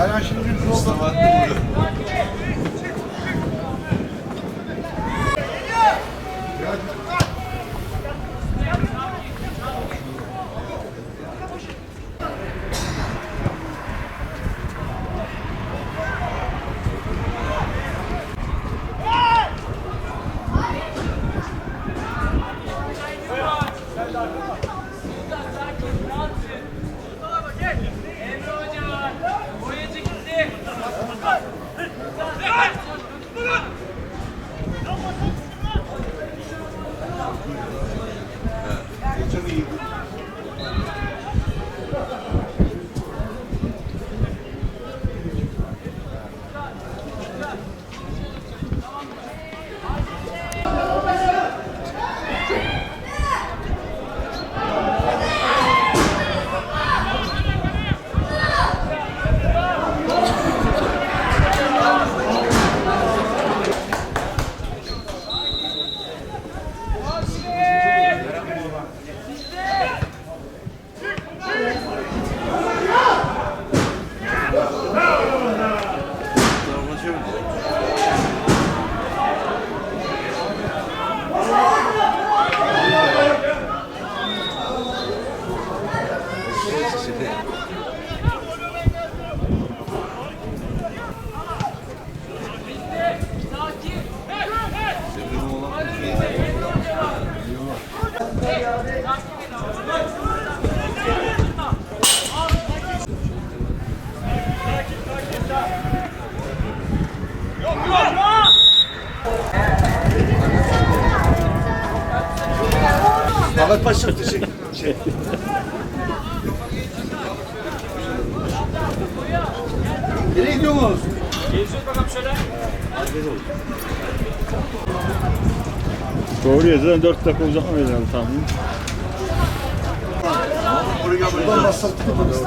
Aynen şimdi bir Yeah. Ahmet Paşa teşekkür şey. Nereye gidiyorsunuz? Doğru yazılan 4 dakika uzatma verelim tahmin. Buradan basalt yaparız.